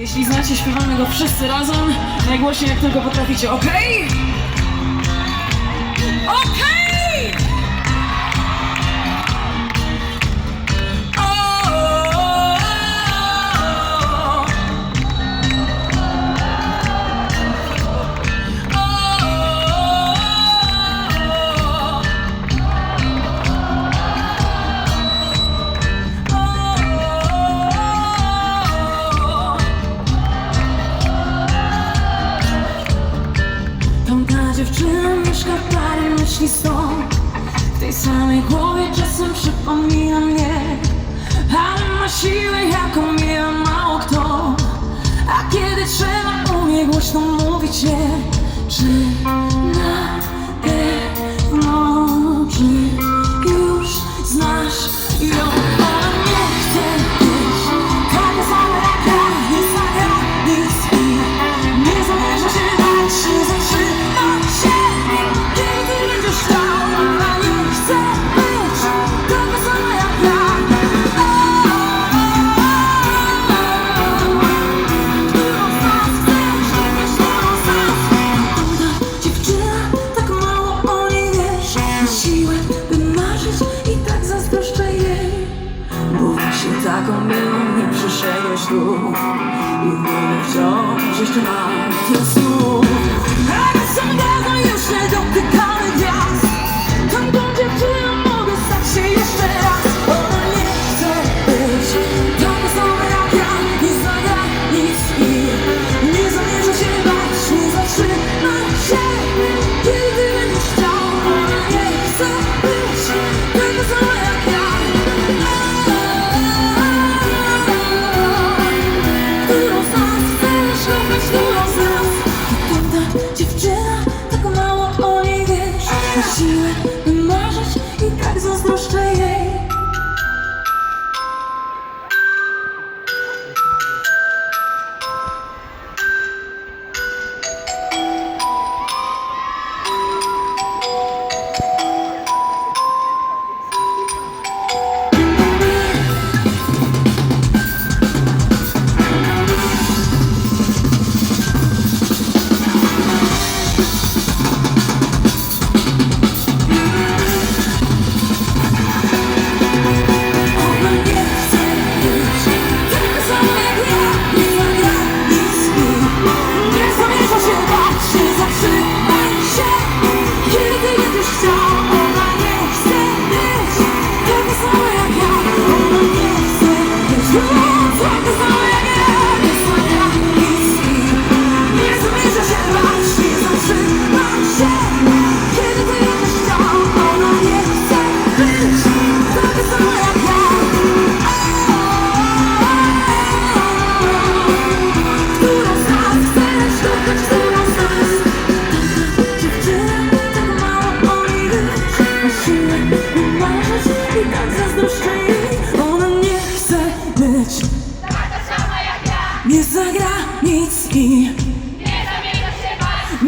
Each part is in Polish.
Jeśli znacie, śpiewamy go wszyscy razem, najgłośniej jak tylko potraficie, okej? Okay? Razem już parę myśli są. W tej samej głowie czasem przypomina mnie. Ale ma siłę jaką miał mało kto. A kiedy trzeba umie głośno mówić nie Czy Zakomiło mnie przy szeju ślub I w głowie wciąż jeszcze mam ten stół.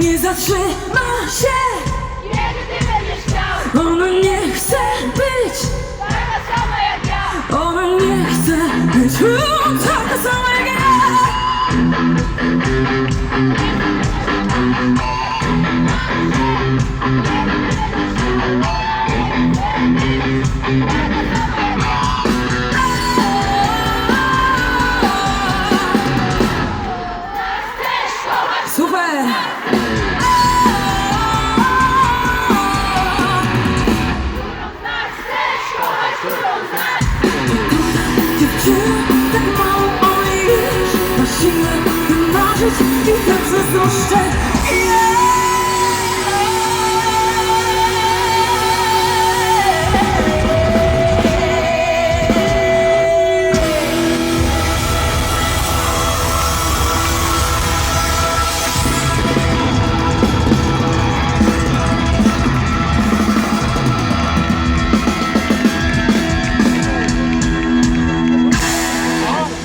nie zatrzyma się. Kiedy ty będziesz chciał? Ona nie chce być. Taka sama jak ja. Ona nie chce być. życie i tak, że